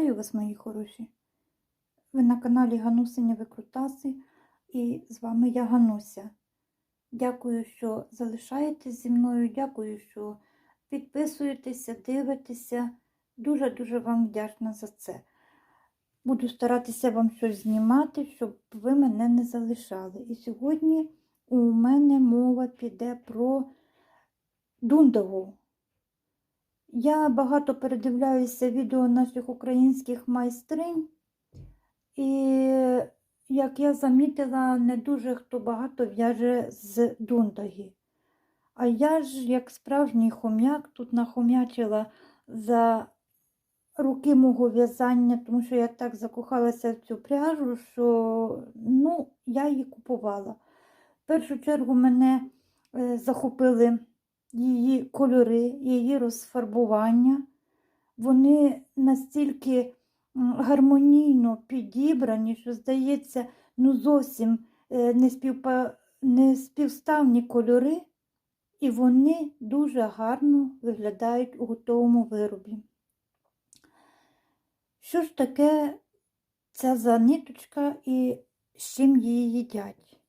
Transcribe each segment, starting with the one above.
вас, мої хороші. Ви на каналі Ганусині Викрутаси і з вами я Гануся. Дякую, що залишаєтесь зі мною. Дякую, що підписуєтеся, дивитеся. Дуже-дуже вам вдячна за це. Буду старатися вам щось знімати, щоб ви мене не залишали. І сьогодні у мене мова піде про дундагу. Я багато передивляюся відео наших українських майстринь, і, як я замітила, не дуже хто багато в'яже з дундаги. А я ж, як справжній хом'як, тут нахом'ячила за руки мого в'язання, тому що я так закохалася в цю пряжу, що ну, я її купувала. В першу чергу мене е, захопили її кольори, її розфарбування. Вони настільки гармонійно підібрані, що, здається, ну зовсім е, не, співпа... не співставні кольори, і вони дуже гарно виглядають у готовому виробі. Що ж таке ця за ниточка і з чим її їдять?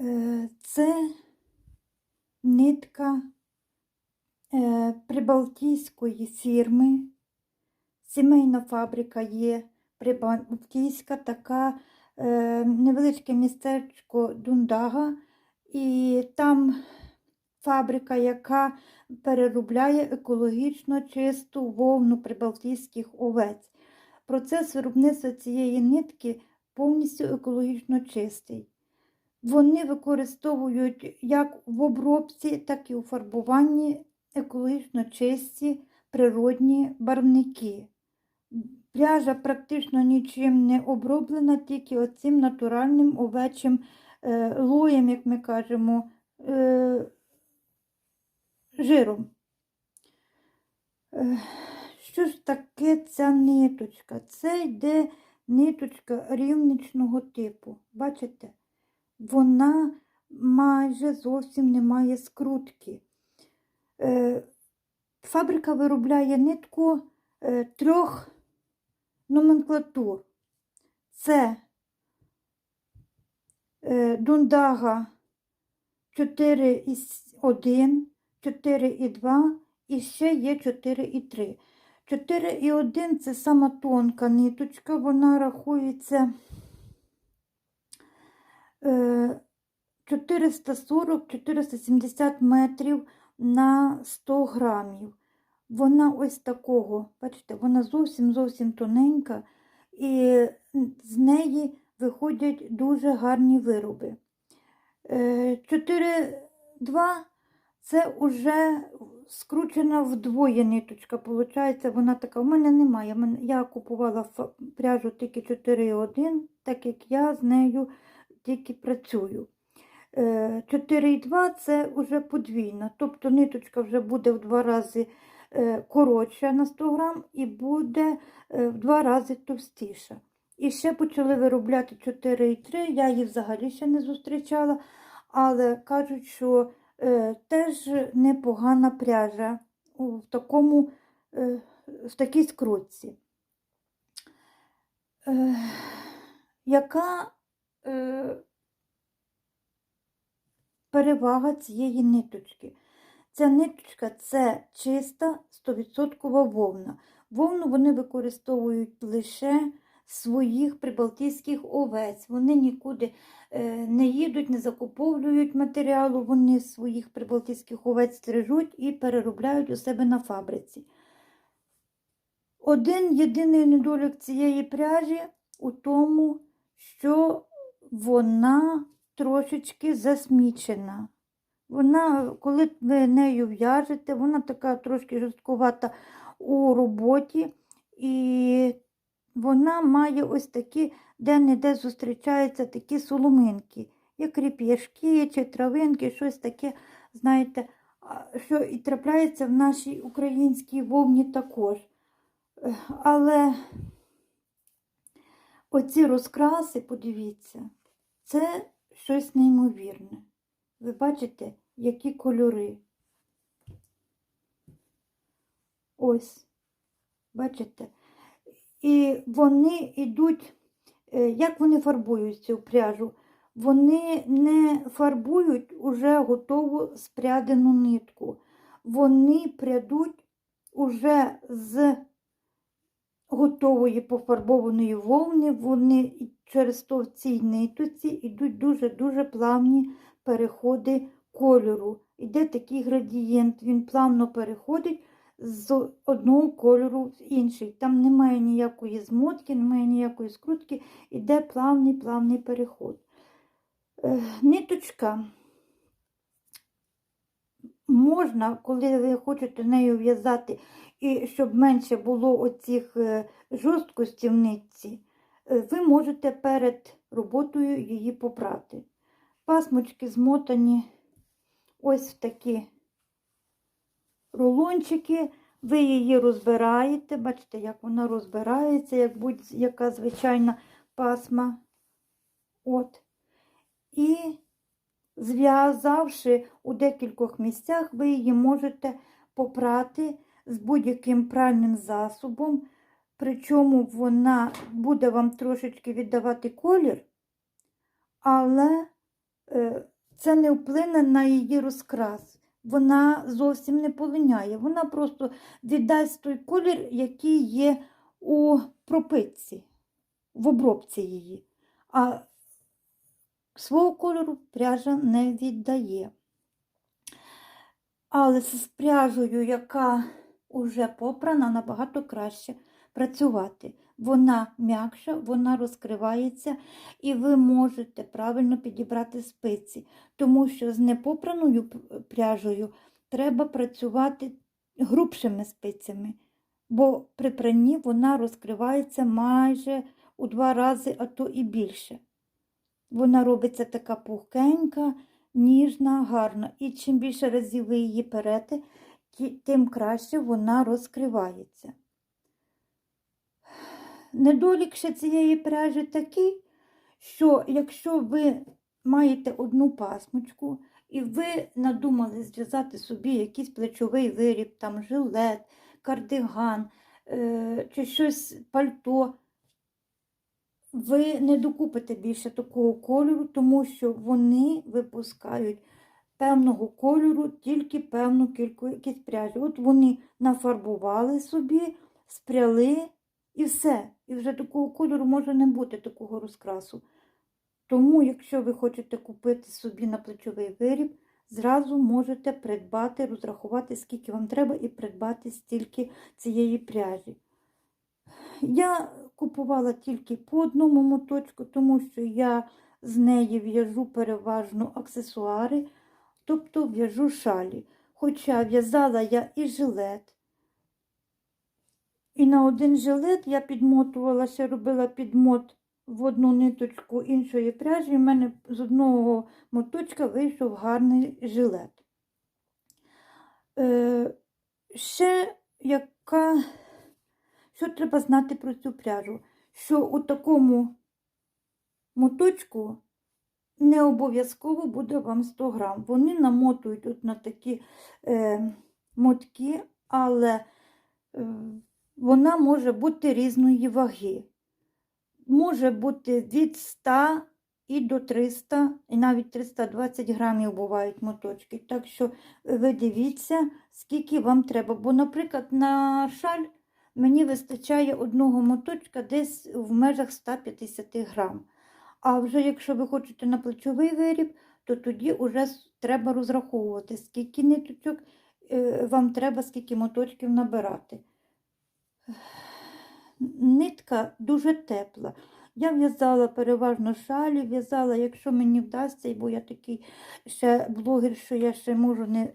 Е, Це нитка е, прибалтійської фірми. Сімейна фабрика є прибалтійська, така е, невеличке містечко Дундага, і там фабрика, яка переробляє екологічно чисту вовну прибалтійських овець. Процес виробництва цієї нитки повністю екологічно чистий. Вони використовують як в обробці, так і у фарбуванні екологічно чисті природні барвники. Пряжа практично нічим не оброблена, тільки оцим натуральним овечим е, лоєм, як ми кажемо, е, жиром. Е, Що ж таке ця ниточка? Це йде ниточка рівничного типу. Бачите? Вона майже зовсім не має скрутки. Е, Фабрика виробляє нитку е, трьох номенклатур. Це дундага 4,1, 4,2 і ще є 4,3. 4,1 це сама тонка ниточка, вона рахується 440-470 метрів на 100 грамів. Вона ось такого, бачите, вона зовсім зовсім тоненька, і з неї виходять дуже гарні вироби. Е, 4,2 це вже скручена вдвоє ниточка. Получається, вона така. У мене немає. Я купувала пряжу тільки 4,1, так як я з нею тільки працюю. Е, 4,2 це вже подвійна, тобто ниточка вже буде в два рази е, коротша на 100 грам і буде е, в два рази товстіша. І ще почали виробляти 4,3, я її взагалі ще не зустрічала, але кажуть, що е, теж непогана пряжа в, такому, е, в такій скрутці. Е, яка е, перевага цієї ниточки? Ця ниточка це чиста 100% вовна. Вовну вони використовують лише своїх прибалтійських овець. Вони нікуди е, не їдуть, не закуповують матеріалу, вони своїх прибалтійських овець стрижуть і переробляють у себе на фабриці. Один єдиний недолік цієї пряжі у тому, що вона трошечки засмічена. Вона, коли ви нею в'яжете, вона така трошки жорсткувата у роботі, і вона має ось такі, де-не-де зустрічаються такі соломинки, як ріп'яшки чи травинки, щось таке, знаєте, що і трапляється в нашій українській вовні також. Е, Але оці розкраси, подивіться, це щось неймовірне. Ви бачите, які кольори. Ось, бачите, І вони йдуть, е, як вони фарбують цю пряжу? Вони не фарбують уже готову спрядену нитку. Вони прядуть уже з готової пофарбованої вовни, вони через то в цій ниточці йдуть дуже-дуже плавні переходи кольору. Іде такий градієнт, він плавно переходить з одного кольору в інший. Там немає ніякої змотки, немає ніякої скрутки, іде плавний плавний переход. Е, Ниточка можна, коли ви хочете нею в'язати, і щоб менше було оцих е, жорсткостей в нитці, е, ви можете перед роботою її попрати. Пасмочки змотані ось в такі рулончики. Ви її розбираєте, бачите, як вона розбирається, як будь-яка звичайна пасма. От. І зв'язавши у декількох місцях, ви її можете попрати з будь-яким пральним засобом, причому вона буде вам трошечки віддавати колір, але е, це не вплине на її розкрас. Вона зовсім не полиняє. Вона просто віддасть той колір, який є у пропитці, в обробці її. А свого кольору пряжа не віддає. Але з пряжею, яка вже попрана, набагато краще працювати. Вона м'якша, вона розкривається, і ви можете правильно підібрати спиці, тому що з непопраною пряжею треба працювати грубшими спицями, бо при пранні вона розкривається майже у два рази, а то і більше. Вона робиться така пухкенька, ніжна, гарна. І чим більше разів ви її перете, тим краще вона розкривається. Недолік ще цієї пряжі такий, що якщо ви маєте одну пасмочку, і ви надумали зв'язати собі якийсь плечовий виріб, там жилет, кардиган е чи щось пальто, ви не докупите більше такого кольору, тому що вони випускають певного кольору тільки певну кількість пряжі. От вони нафарбували собі, спряли і все. І вже такого кольору може не бути такого розкрасу. Тому, якщо ви хочете купити собі на плечовий виріб, зразу можете придбати, розрахувати, скільки вам треба, і придбати стільки цієї пряжі. Я купувала тільки по одному моточку, тому що я з неї в'яжу переважно аксесуари, тобто в'яжу шалі. Хоча в'язала я і жилет. І на один жилет я підмотувалася, робила підмот в одну ниточку іншої пряжі, і в мене з одного моточка вийшов гарний жилет. Е, Ще яка що треба знати про цю пряжу? Що у такому моточку не обов'язково буде вам 100 грам. Вони намотують от на такі е, мотки, але е, вона може бути різної ваги. Може бути від 100 і до 300, і навіть 320 грамів бувають моточки. Так що ви дивіться, скільки вам треба. Бо, наприклад, на шаль мені вистачає одного моточка десь в межах 150 грам. А вже якщо ви хочете на плечовий виріб, то тоді вже треба розраховувати, скільки ниточок е, вам треба, скільки моточків набирати. Нитка дуже тепла. Я в'язала переважно шалі, в'язала, якщо мені вдасться, бо я такий ще блогер, що я ще можу не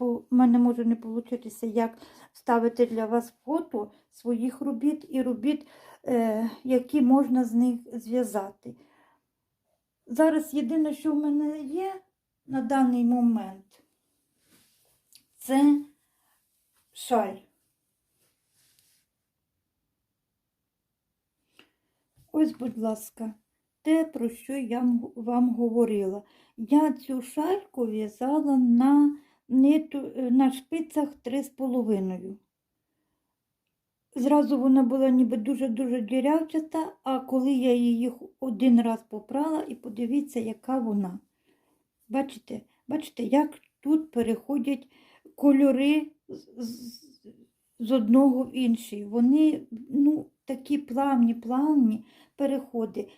у мене може не вийти, як вставити для вас фото своїх робіт і робіт, е, які можна з них зв'язати. Зараз єдине, що в мене є на даний момент, це шаль. Ось, будь ласка, те, про що я вам говорила. Я цю шальку в'язала на ниту, на шпицях 3,5. Зразу вона була ніби дуже-дуже дірявчата, а коли я її один раз попрала, і подивіться, яка вона. Бачите, бачите, як тут переходять кольори з, з одного в інший. Вони ну, такі плавні, плавні переходи.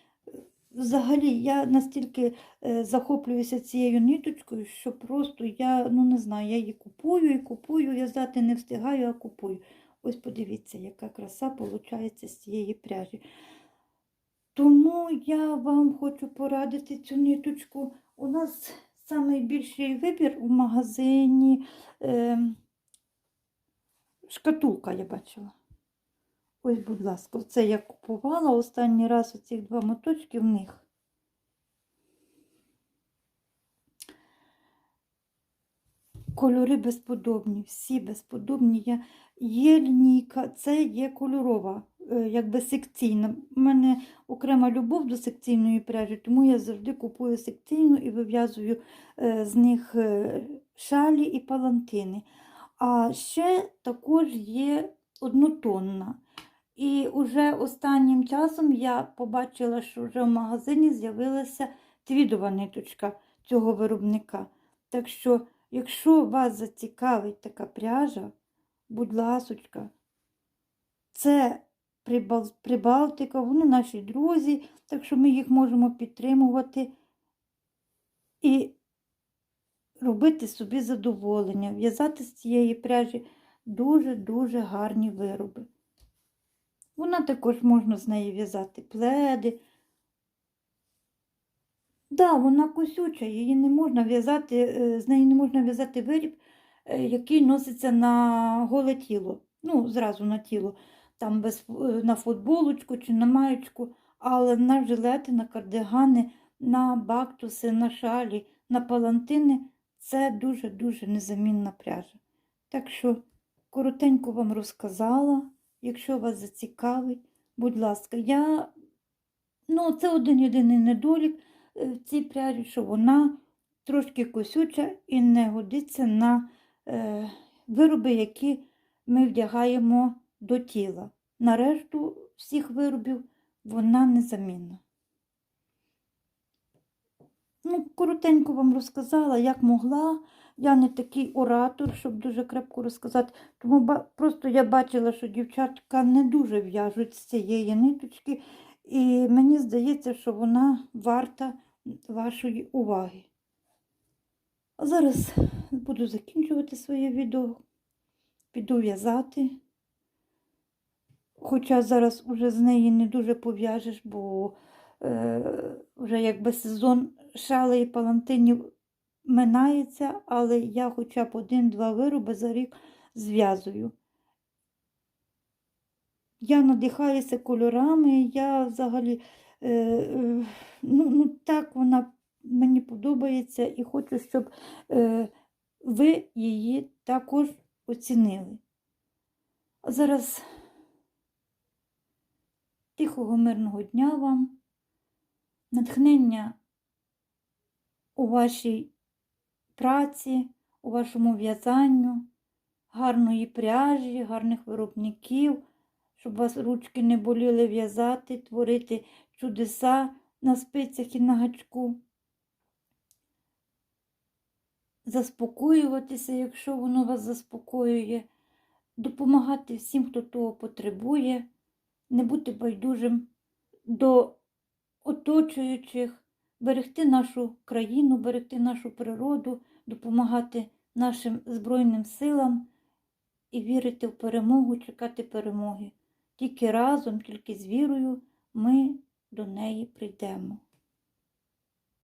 Взагалі, я настільки е, захоплююся цією ниточкою, що просто я ну не знаю, я її купую і купую, в'язати не встигаю, а купую. Ось подивіться, яка краса виходить з цієї пряжі. Тому я вам хочу порадити цю ниточку. У нас найбільший вибір у магазині е, шкатулка, я бачила. Ось, будь ласка, це я купувала останній раз оці два моточки в них. Кольори безподобні, всі безподобні. Я... Є лінійка, це є кольорова, е, якби секційна. У мене окрема любов до секційної пряжі, тому я завжди купую секційну і вив'язую е, з них е, шалі і палантини. А ще також є однотонна. І вже останнім часом я побачила, що вже в магазині з'явилася твідова ниточка цього виробника. Так що, якщо вас зацікавить така пряжа, будь ласочка, це Прибал- Прибалтика, вони наші друзі, так що ми їх можемо підтримувати і робити собі задоволення, в'язати з цієї пряжі дуже-дуже гарні вироби. Вона також можна з неї в'язати пледи. Да, вона косюча, її не можна в'язати, е, з неї не можна в'язати виріб, е, який носиться на голе тіло. Ну, зразу на тіло, там без, е, на футболочку чи на маєчку, але на жилети, на кардигани, на бактуси, на шалі, на палантини це дуже-дуже незамінна пряжа. Так що коротенько вам розказала. Якщо вас зацікавить, будь ласка, я, ну, це один єдиний недолік е, в цій пряжі, що вона трошки косюча і не годиться на е, вироби, які ми вдягаємо до тіла. На решту всіх виробів вона незамінна. Ну, коротенько вам розказала, як могла. Я не такий оратор, щоб дуже крепко розказати. Тому просто я бачила, що дівчатка не дуже в'яжуть з цієї ниточки, і мені здається, що вона варта вашої уваги. А зараз буду закінчувати своє відео, піду в'язати. Хоча зараз уже з неї не дуже пов'яжеш, бо е, вже якби сезон шали і палантинів минається, але я хоча б один-два вироби за рік зв'язую. Я надихаюся кольорами, я взагалі е, е, ну, ну, так вона мені подобається і хочу, щоб е, ви її також оцінили. А зараз тихого мирного дня вам, натхнення у вашій праці, у вашому в'язанню, гарної пряжі, гарних виробників, щоб вас ручки не боліли в'язати, творити чудеса на спицях і на гачку. Заспокоюватися, якщо воно вас заспокоює, допомагати всім, хто того потребує, не бути байдужим до оточуючих, берегти нашу країну, берегти нашу природу, допомагати нашим Збройним силам і вірити в перемогу, чекати перемоги. Тільки разом, тільки з вірою ми до неї прийдемо.